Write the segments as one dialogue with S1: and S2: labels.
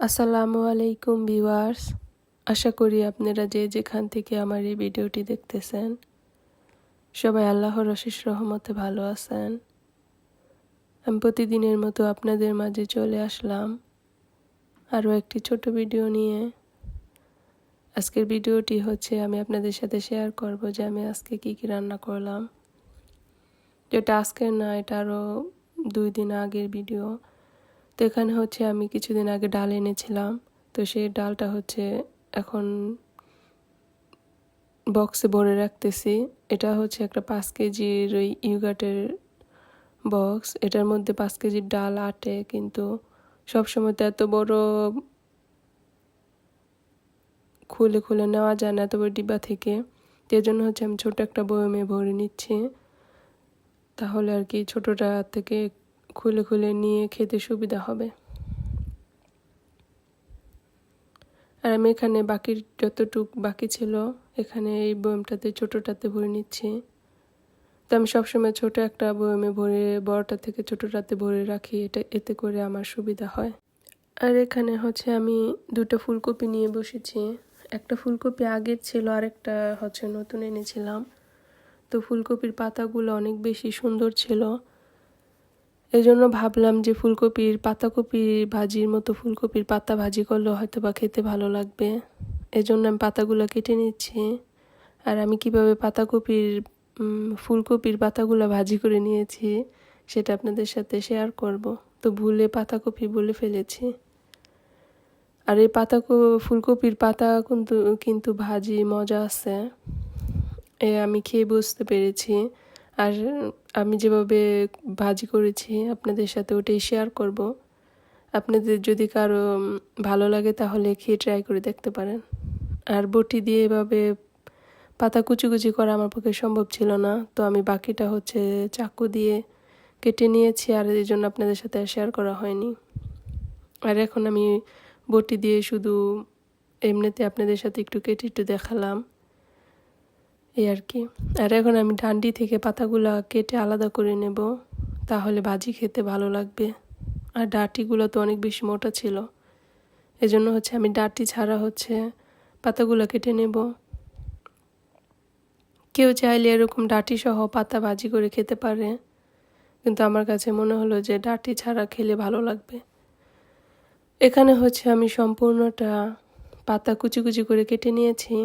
S1: আসসালামু আলাইকুম ভিউয়ার্স। আশা করি আপনারা যে যেখান থেকে আমার এই ভিডিওটি দেখতেছেন, সবাই আল্লাহর অশেষ রহমতে ভালো আছেন। আমি প্রতিদিনের মতো আপনাদের মাঝে চলে আসলাম আরও একটি ছোট ভিডিও নিয়ে। আজকের ভিডিওটি হচ্ছে আমি আপনাদের সাথে শেয়ার করব যে আমি আজকে কি কি রান্না করলাম। যেটা আজকের না, এটা আরও দুই দিন আগের ভিডিও। তো এখানে হচ্ছে আমি কিছুদিন আগে ডাল এনেছিলাম। তো সেই ডালটা হচ্ছে এখন বক্সে ভরে রাখতেছি। এটা হচ্ছে একটা পাঁচ কেজির ওই ইউগাটের বক্স এটার মধ্যে পাঁচ কেজির ডাল আটে, কিন্তু সবসময় তো এত বড় খুলে খুলে নেওয়া যায় না, এত বড় ডিব্বা থেকে। তো জন্য হচ্ছে আমি ছোট একটা বয়মে ভরে নিচ্ছি। তাহলে আর কি ছোটটা থেকে খুলে খুলে নিয়ে খেতে সুবিধা হবে। আর আমি এখানে বাকির যতটুক বাকি ছিল, এখানে এই বয়মটাতে ছোটোটাতে ভরে নিচ্ছি। তো আমি সবসময় ছোট একটা বয়মে ভরে, বড়টা থেকে ছোটোটাতে ভরে রাখি, এটা, এতে করে আমার সুবিধা হয়। আর এখানে হচ্ছে আমি দুটো ফুলকপি নিয়ে বসেছি। একটা ফুলকপি আগের ছিল আর একটা হচ্ছে নতুন এনেছিলাম। তো ফুলকপির পাতাগুলো অনেক বেশি সুন্দর ছিল। এই জন্য ভাবলাম যে ফুলকপির পাতাকপি ভাজির মতো ফুলকপির পাতা ভাজি করলে হয়তো বা খেতে ভালো লাগবে। এই জন্য আমি পাতাগুলো কেটে নিচ্ছি। আর আমি কীভাবে পাতাকপির ফুলকপির পাতাগুলো ভাজি করে নিয়েছি সেটা আপনাদের সাথে শেয়ার করব। তো ভুলে পাতাকপি বলে ফেলেছি। আর এই পাতা ফুলকপির পাতা কিন্তু কিন্তু ভাজি মজা আছে। এ আমি খেয়ে বুঝতে পেরেছি। আর আমি যেভাবে ভাজি করেছি, আপনাদের সাথে ওটাই শেয়ার করব। আপনাদের যদি কারও ভালো লাগে তাহলে খেয়ে ট্রাই করে দেখতে পারেন। আর বটি দিয়ে এভাবে পাতা কুচি কুচি করা আমার পক্ষে সম্ভব ছিল না। তো আমি বাকিটা হচ্ছে চাকু দিয়ে কেটে নিয়েছি আর এই জন্য আপনাদের সাথে শেয়ার করা হয়নি। আর এখন আমি বটি দিয়ে শুধু এমনিতে আপনাদের সাথে একটু কেটে একটু দেখালাম। এই আর কি। আর এখন আমি ডান্ডি থেকে পাতাগুলো কেটে আলাদা করে নেব, তাহলে ভাজি খেতে ভালো লাগবে। আর ডাটিগুলো তো অনেক বেশি মোটা ছিল। এজন্য হচ্ছে আমি ডাটি ছাড়া হচ্ছে পাতাগুলো কেটে নেব। কেউ চাইলে এরকম ডাটি সহ পাতা ভাজি করে খেতে পারে, কিন্তু আমার কাছে মনে হলো যে ডাটি ছাড়া খেলে ভালো লাগবে। এখানে হচ্ছে আমি সম্পূর্ণটা পাতা কুচি কুচি করে কেটে নিয়েছি।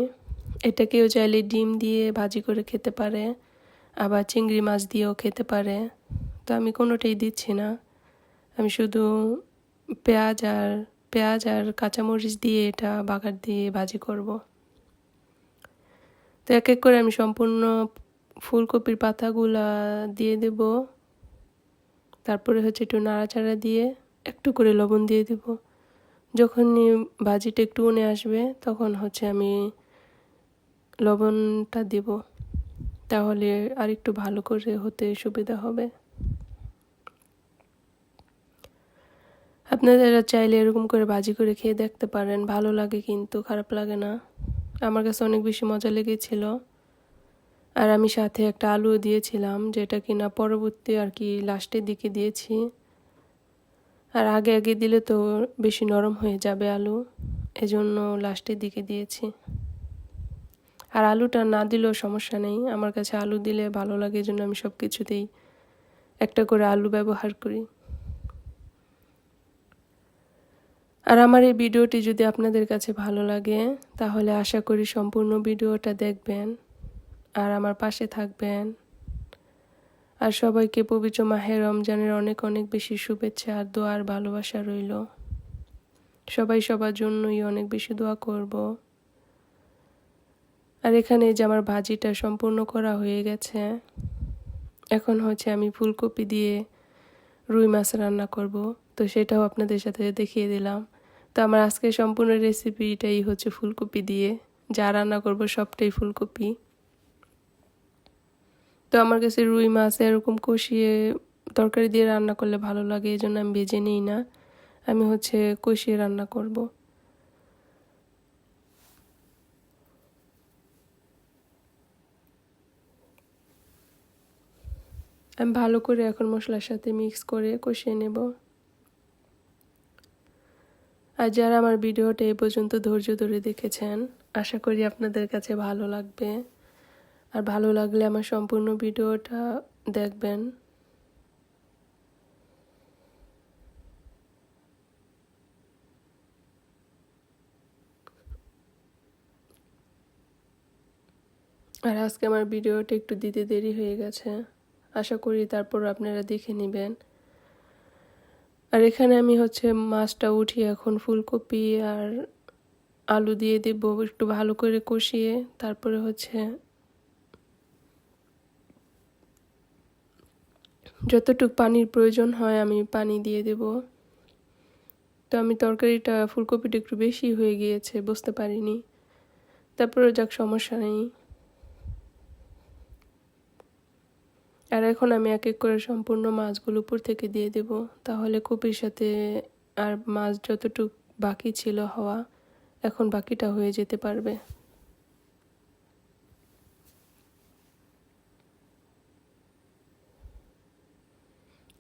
S1: এটা কেউ চাইলে ডিম দিয়ে ভাজি করে খেতে পারে, আবার চিংড়ি মাছ দিয়েও খেতে পারে। তো আমি কোনোটাই দিচ্ছি না। আমি শুধু পেঁয়াজ আর পেঁয়াজ আর কাঁচামরিচ দিয়ে এটা বাগার দিয়ে ভাজি করব। তো এক এক করে আমি সম্পূর্ণ ফুলকপির পাতাগুলা দিয়ে দেব। তারপরে হচ্ছে একটু নাড়াচাড়া দিয়ে একটু করে লবণ দিয়ে দেব। যখনই ভাজিটা একটু উনে আসবে, তখন হচ্ছে আমি লবণটা দেব, তাহলে আর একটু ভালো করে হতে সুবিধা হবে। আপনারা চাইলে এরকম করে ভাজি করে খেয়ে দেখতে পারেন, ভালো লাগে কিন্তু, খারাপ লাগে না। আমার কাছে অনেক বেশি মজা লেগেছিল। আর আমি সাথে একটা আলু দিয়েছিলাম, যেটা কিনা পরবর্তী আর কি লাস্টের দিকে দিয়েছি। আর আগে আগে দিলে তো বেশি নরম হয়ে যাবে আলু, এজন্য লাস্টের দিকে দিয়েছি। আর আলুটা না দিলেও সমস্যা নেই। আমার কাছে আলু দিলে ভালো লাগে, এই জন্য আমি সব কিছুতেই একটা করে আলু ব্যবহার করি। আর আমার এই ভিডিওটি যদি আপনাদের কাছে ভালো লাগে, তাহলে আশা করি সম্পূর্ণ ভিডিওটা দেখবেন, আর আমার পাশে থাকবেন। আর সবাইকে পবিত্র মাহের রমজানের অনেক অনেক বেশি শুভেচ্ছা আর দোয়ার ভালোবাসা রইল। সবাই সবার জন্যই অনেক বেশি দোয়া করব। আর এখানে যে আমার ভাজিটা সম্পূর্ণ করা হয়ে গেছে। এখন হচ্ছে আমি ফুলকপি দিয়ে রুই মাছ রান্না করব। তো সেটাও আপনাদের সাথে দেখিয়ে দিলাম। তো আমার আজকে সম্পূর্ণ রেসিপিটাই হচ্ছে ফুলকপি দিয়ে। যা রান্না করব সবটাই ফুলকপি। তো আমার কাছে রুই মাছ এরকম কষিয়ে তরকারি দিয়ে রান্না করলে ভালো লাগে এই জন্য আমি ভেজে নিই না। আমি হচ্ছে কষিয়ে রান্না করব। আমি ভালো করে এখন মশলার সাথে মিক্স করে কষিয়ে নেব। আর যারা আমার ভিডিওটা এ পর্যন্ত ধৈর্য ধরে দেখেছেন, আশা করি আপনাদের কাছে ভালো লাগবে। আর ভালো লাগলে আমার সম্পূর্ণ ভিডিওটা দেখবেন। আর আজকে আমার ভিডিওটা একটু দিতে দেরি হয়ে গেছে। আশা করি তারপর আপনারা দেখে নেবেন। আর এখানে আমি হচ্ছে মাছটা উঠিয়ে এখন ফুলকপি আর আলু দিয়ে দেবো একটু ভালো করে কষিয়ে। তারপরে হচ্ছে যতটুকু পানির প্রয়োজন হয় আমি পানি দিয়ে দেব। তো আমি তরকারিটা, ফুলকপিটা একটু বেশি হয়ে গিয়েছে, বুঝতে পারিনি। তারপরে যাক, সমস্যা নেই। আর এখন আমি এক এক করে সম্পূর্ণ মাছগুলো উপর থেকে দিয়ে দেব। তাহলে কপির সাথে আর মাছ যতটুক বাকি ছিল হওয়া এখন বাকিটা হয়ে যেতে পারবে।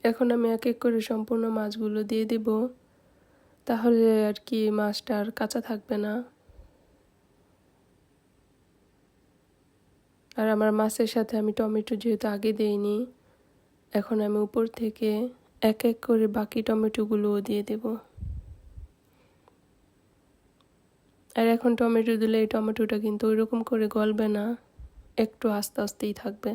S1: এখন আমি এক এক করে সম্পূর্ণ মাছগুলো দিয়ে দেব। তাহলে আর কি মাছটা আর কাঁচা থাকবে না। আর আমার মাছের সাথে আমি টমেটো যেহেতু আগে দেইনি, এখন আমি উপর থেকে এক এক করে বাকি টমেটোগুলোও দিয়ে দেব। আর এখন টমেটো দিলে এই টমেটোটা কিন্তু ওইরকম করে গলবে না, একটু আস্তে আস্তেই থাকবে।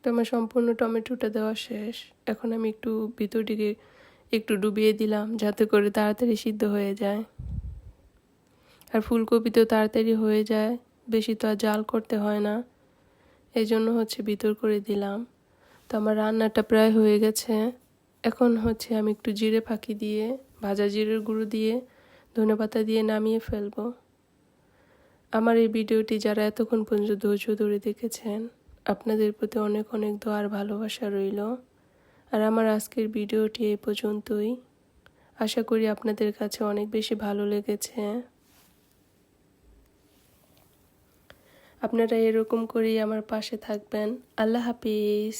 S1: তো আমার সম্পূর্ণ টমেটোটা দেওয়া শেষ। এখন আমি একটু ভিতর দিকে একটু ডুবিয়ে দিলাম যাতে করে তাড়াতাড়ি সিদ্ধ হয়ে যায়। আর ফুলকপি তো তাড়াতাড়ি হয়ে যায়, বেশি তো আর জাল করতে হয় না। এই জন্য হচ্ছে ভিতর করে দিলাম। তো আমার রান্নাটা প্রায় হয়ে গেছে। এখন হচ্ছে আমি একটু জিরে ফাঁকি দিয়ে, ভাজা জিরের গুঁড়ো দিয়ে, ধনে পাতা দিয়ে নামিয়ে ফেলব। আমার এই ভিডিওটি যারা এতক্ষণ পর্যন্ত ধৈর্য ধরে দেখেছেন, আপনাদের প্রতি অনেক অনেক দোয়ার ভালোবাসা রইল। আর আমার আজকের ভিডিওটি এই পর্যন্তই। আশা করি আপনাদের কাছে অনেক বেশি ভালো লেগেছে। আপনারা এরকম করেই আমার পাশে থাকবেন। আল্লাহ হাফিজ।